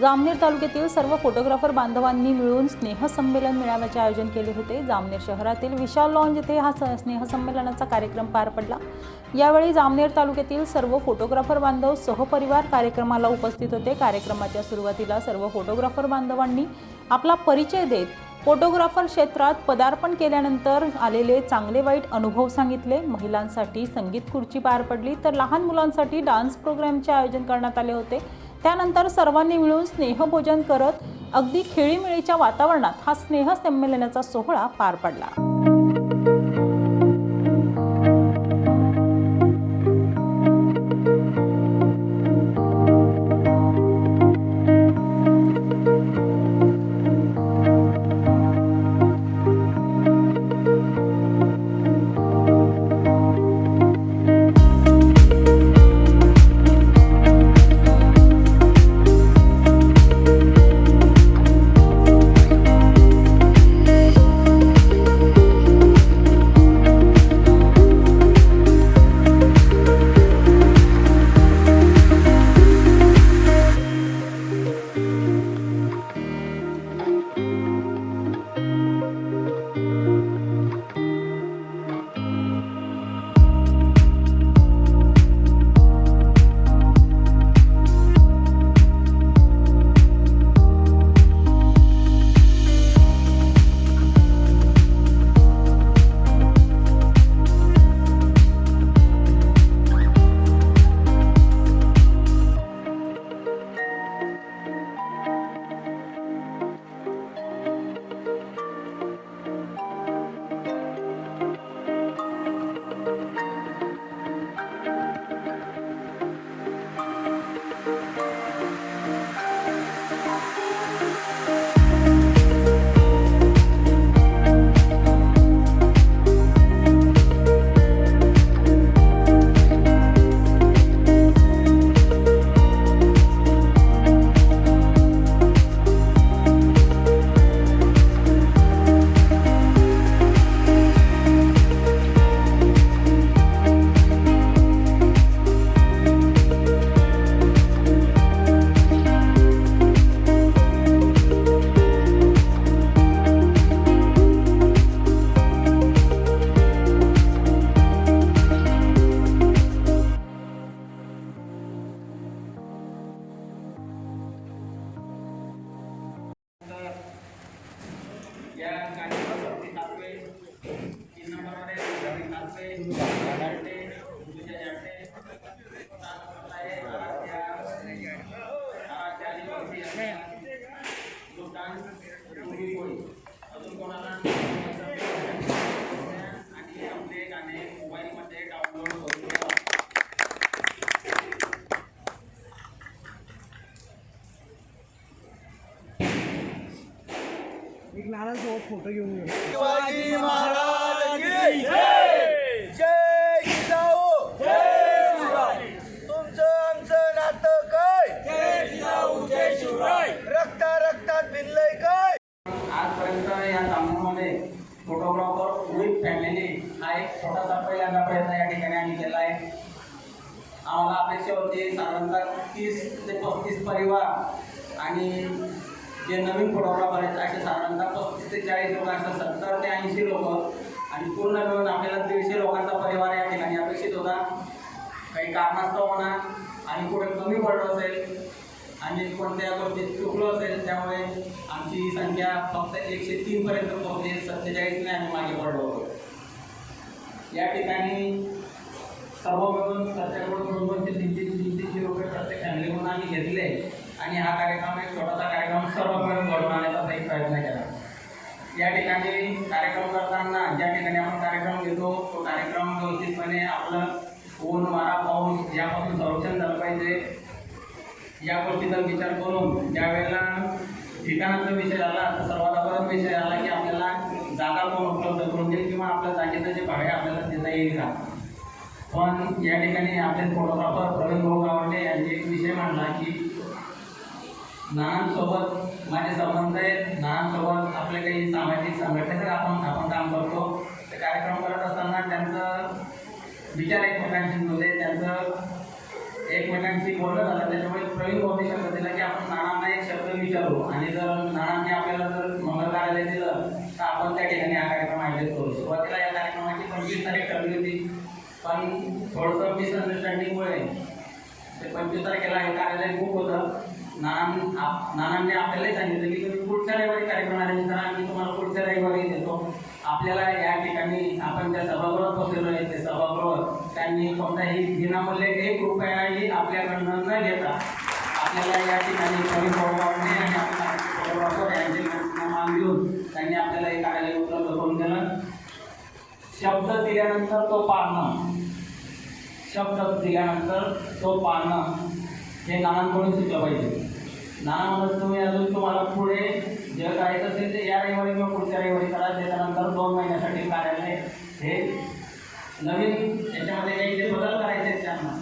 जामनेर तालुक्यातील सर्व फोटोग्राफर बांधवांनी मिळून स्नेहसंमेलन मेळाव्याचे आयोजन केले होते. जामनेर शहरातील विशाल लॉन्ज येथे हा स- स्नेहसंमेलनाचा कार्यक्रम पार पडला. यावेळी जामनेर तालुक्यातील सर्व फोटोग्राफर बांधव सहपरिवार कार्यक्रमाला उपस्थित होते. कार्यक्रमाच्या सुरुवातीला सर्व फोटोग्राफर बांधवांनी आपला परिचय देत फोटोग्राफर क्षेत्रात पदार्पण केल्यानंतर आलेले चांगले वाईट अनुभव सांगितले. महिलांसाठी संगीत खुर्ची पार पडली. तर लहान मुलांसाठी डान्स प्रोग्रामचे आयोजन करण्यात आले होते. त्यानंतर सर्वांनी मिळून स्नेहभोजन करत अगदी खेळीमेळीच्या वातावरणात हा स्नेहसंमेलनाचा सोहळा पार पडला. जिजाऊ! जय शिवराय! रक्ता रक्तात भिनलंय काय? आजपर्यंत या कामामध्ये फोटोग्राफर विथ फॅमिली हा एक छोटासा पहिल्यांदा प्रयत्न या ठिकाणी आम्ही केला आहे. आम्हाला अपेक्षा होती साधारणतः तीस ते पस्तीस परिवार आणि जे नवीन फोटोग्राफर आहेत असे साधारणतः पस्तीस ते चाळीस लोक असतात सत्तर ते ऐंशी लोक. आणि पूर्ण मिळून आपल्याला दीडशे लोकांचा परिवार या ठिकाणी अपेक्षित होता. काही कारणास्तव म्हणा आणि कुठे कमी पडलं असेल आणि कोणत्या गोष्टीत चुकलो असेल त्यामुळे आमची ही संख्या फक्त एकशे तीनपर्यंत पोहोचली सत्तेचाळीसने आम्ही मागे पडलो होतो. या ठिकाणी सर्व मिळून सत्याकडून दोन दोनशे तीन तीनशे रुपये प्रत्येक फॅमिली म्हणून आम्ही घेतले. आणि हा कार्यक्रम एक छोटासा कार्यक्रम सर्व मिळून घडून आणण्याचा एक प्रयत्न केला. या ठिकाणी कार्यक्रम करताना ज्या ठिकाणी आपण कार्यक्रम घेतो तो कार्यक्रम व्यवस्थितपणे आपलं ऊन वारा पाऊस यापासून संरक्षण झालं पाहिजे. या गोष्टीचा विचार करून ज्या वेळेला ठिकाणाचा विषय आला तर सर्वात परत विषय आला की आपल्याला जागा कोण उपलब्ध करून देईल किंवा आपल्या जागेचं जे भाडे आपल्याला देता येईल का? पण या ठिकाणी आपले फोटोग्राफर प्रवीण भाऊ गावडे यांनी एक विषय मांडला की नानांसोबत माझे संबंध आहेत. नानांसोबत आपले काही सामाजिक संघटनेचं आपण आपण काम करतो. ते कार्यक्रम करत असताना त्यांचं विचार एकमेकांशी जुळले त्यांचं एकमेकांशी बोलणं झालं. त्याच्यामुळे प्रवीण भाऊनी शब्द दिला की आपण नानांना एक शब्द विचारू. आणि जर नानांनी आपल्याला जर मंगल कार्यालय दिलं तर आपण त्या ठिकाणी हा कार्यक्रम आयोजित करू. सुरुवातीला या कार्यक्रमाची पंचवीस तारीख ठरली होती. पण थोडंसं मिसअंडरस्टँडिंगमुळे ते पंचवीस तारखेला हे कार्यालय बुक होतं. नानांनी म्हणजे आपल्यालाही सांगितलं की तुम्ही पुढच्या रविवारी कार्यक्रम अरेंज करा आम्ही तुम्हाला पुढच्या रविवारी देतो. आपल्याला या ठिकाणी आपण ज्या सभागृहात बसलेलो आहे. ते सभागृह त्यांनी कोणताही विनामूल्य एक रुपयाही आपल्याकडनं न घेता आपल्याला या ठिकाणी प्रवीण भाऊने आणि आपला यांचे मान घेऊन त्यांनी आपल्याला हे कार्यालय उपलब्ध करून दिलं. शब्द दिल्यानंतर तो पाळणं. शब्द दिल्यानंतर तो पाळणं. हे नानांकडून शिकलं पाहिजे. नाना म्हणत तुम्ही अजून तुम्हाला पुढे जे करायचं असेल ते या रविवारी किंवा पुढच्या रविवारी करा. त्याच्यानंतर दोन महिन्यासाठी कार्यालय हे नवीन याच्यामध्ये काही जे बदल करायचे आहेत त्यांना.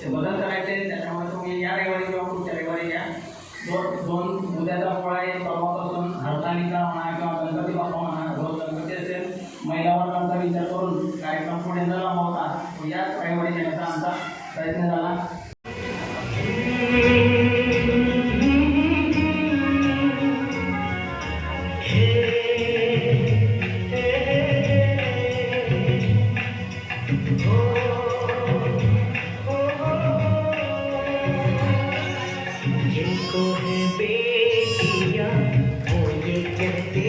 ते बदल जिनको है बेटियां वो ये कहते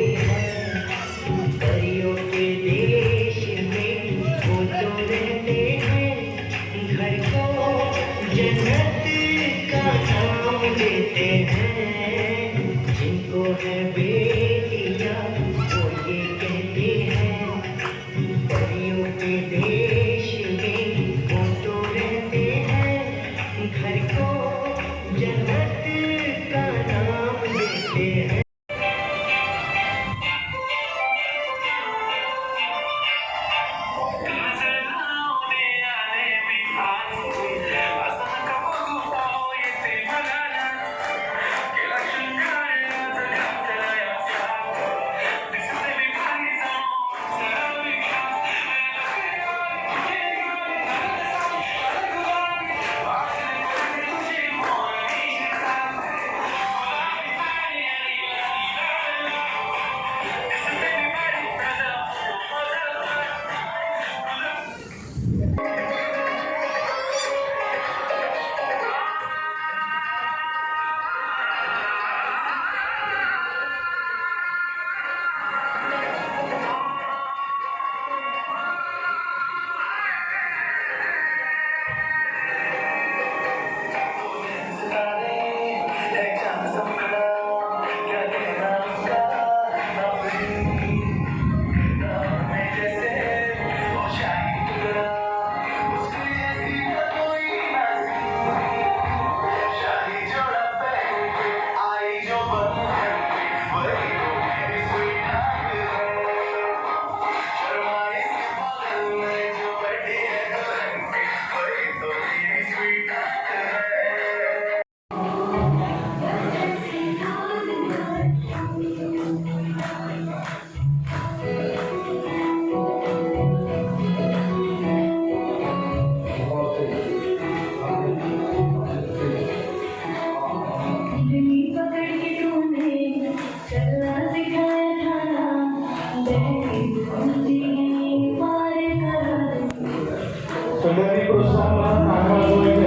Dari bersama tangan